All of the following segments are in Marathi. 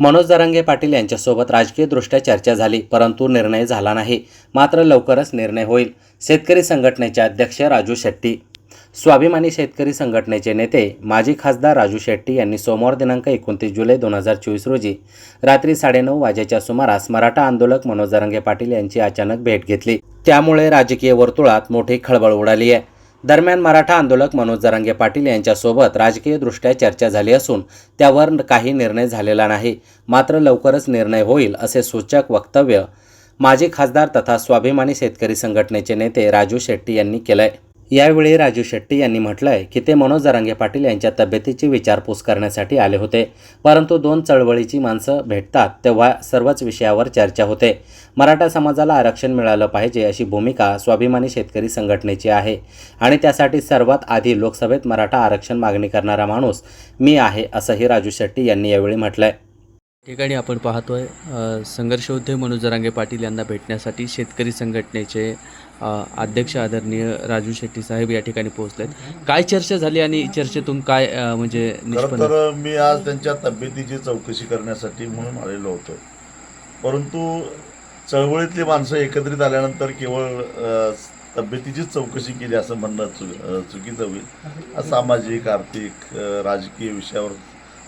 मनोज जरांगे पाटील यांच्यासोबत राजकीयदृष्ट्या चर्चा झाली परंतु निर्णय झाला नाही. मात्र लवकरच निर्णय होईल. शेतकरी संघटनेचे अध्यक्ष राजू शेट्टी. स्वाभिमानी शेतकरी संघटनेचे नेते माजी खासदार राजू शेट्टी यांनी सोमवार दिनांक एकोणतीस जुलै दोन हजार चोवीस रोजी रात्री साडेनऊ वाजेच्या सुमारास मराठा आंदोलक मनोज जरांगे पाटील यांची अचानक भेट घेतली. त्यामुळे राजकीय वर्तुळात मोठी खळबळ उडाली आहे. दरम्यान मराठा आंदोलक मनोज जरांगे पाटील यांच्यासोबत राजकीयदृष्ट्या चर्चा झाली असून त्यावर काही निर्णय झालेला नाही. मात्र लवकरच निर्णय होईल असे सूचक वक्तव्य माजी खासदार तथा स्वाभिमानी शेतकरी संघटनेचे नेते राजू शेट्टी यांनी केलंय. यावेळी राजू शेट्टी यांनी म्हटलंय की ते मनोज जरांगे पाटील यांच्या तब्येतीची विचारपूस करण्यासाठी आले होते. परंतु दोन चळवळीची माणसं भेटतात तेव्हा सर्वच विषयावर चर्चा होते. मराठा समाजाला आरक्षण मिळालं पाहिजे अशी भूमिका स्वाभिमानी शेतकरी संघटनेची आहे. आणि त्यासाठी सर्वात आधी लोकसभेत मराठा आरक्षण मागणी करणारा माणूस मी आहे असंही राजू शेट्टी यांनी यावेळी म्हटलंय. ठिकाणी आपण पाहतोय अ, संघर्षयोद्धे मनोज जरांगे पाटील यांना भेटण्यासाठी शेतकरी संघटनेचे अध्यक्ष आदरणीय राजू शेट्टी साहेब या ठिकाणी पोहोचलेत. काय चर्चा झाली आणि चर्चेतून काय म्हणजे खरं तर मी आज त्यांच्या तब्येतीची चौकशी करण्यासाठी म्हणून आलेलो होतो. परंतु चळवळीतली माणसं एकत्रित आल्यानंतर केवळ तब्येतीचीच चौकशी केली असं म्हणणं चु चुकीचं होईल. सामाजिक आर्थिक राजकीय विषयावर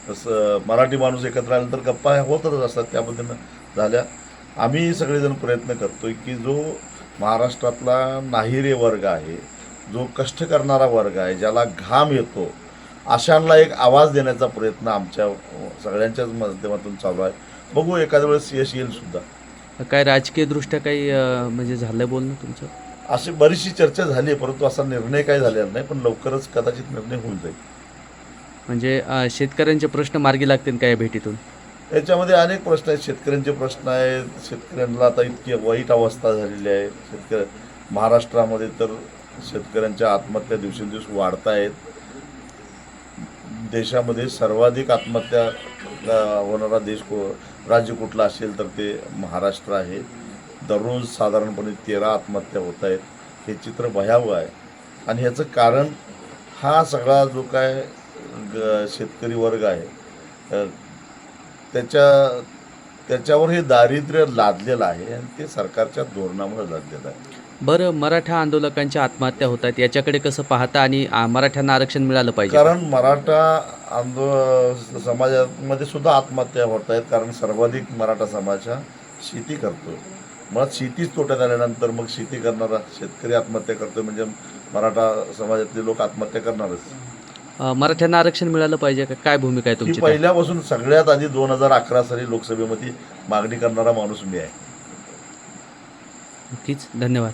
तसं मराठी माणूस एकत्र आल्यानंतर गप्पा होतच असतात त्या पद्धतीनं झाल्या. आम्ही सगळेजण प्रयत्न करतोय की जो महाराष्ट्रातला नाहिरे वर्ग आहे जो कष्ट करणारा वर्ग आहे ज्याला घाम येतो अशांना एक आवाज देण्याचा प्रयत्न आमच्या सगळ्यांच्याच माध्यमातून चालू आहे. बघू एखाद्या वेळेस यश येईल सुद्धा. काय राजकीयदृष्ट्या काही म्हणजे झालं बोलणं तुमचं? अशी बरीचशी चर्चा झाली आहे परंतु असा निर्णय काही झालेला नाही पण लवकरच कदाचित निर्णय होऊन जाईल. म्हणजे शेतकऱ्यांचे प्रश्न मार्गी लागतील का या भेटीतून? याच्यामध्ये अनेक प्रश्न आहेत. शेतकऱ्यांचे प्रश्न आहेत. शेतकऱ्यांना आता इतकी वाईट अवस्था झालेली आहे. शेतकरी महाराष्ट्रामध्ये तर शेतकऱ्यांच्या आत्महत्या दिवसेंदिवस वाढत आहेत देशामध्ये सर्वाधिक आत्महत्या होणारा देश को राज्य कुठला असेल तर ते महाराष्ट्र आहे. दररोज साधारणपणे तेरा आत्महत्या होत आहेत हे चित्र भयावह आहे. आणि ह्याचं कारण हा सगळा जो काय ग शेतकरी वर्ग आहे. त्याच्या त्याच्यावर हे दारिद्र्य लादलेलं आहे आणि ते सरकारच्या धोरणामुळे लादलेलं आहे. बरं मराठा आंदोलकांच्या आत्महत्या होत आहेत याच्याकडे कसं पाहता आणि मराठ्यांना आरक्षण मिळालं पाहिजे? कारण मराठा आंदोलन समाजामध्ये सुद्धा आत्महत्या होत आहेत कारण सर्वाधिक मराठा समाज हा शेती करतो मुळात शेतीच तोट्यात आल्यानंतर मग शेती करणारा शेतकरी आत्महत्या करतो म्हणजे मराठा समाजातले लोक आत्महत्या करणारच. मराठ्यांना आरक्षण मिळालं पाहिजे का? काय भूमिका आहे तुमची? पहिल्यापासून सगळ्यात आधी दोन हजार अकरा साली लोकसभेमध्ये मागणी करणारा माणूस मी आहे. नक्कीच. धन्यवाद.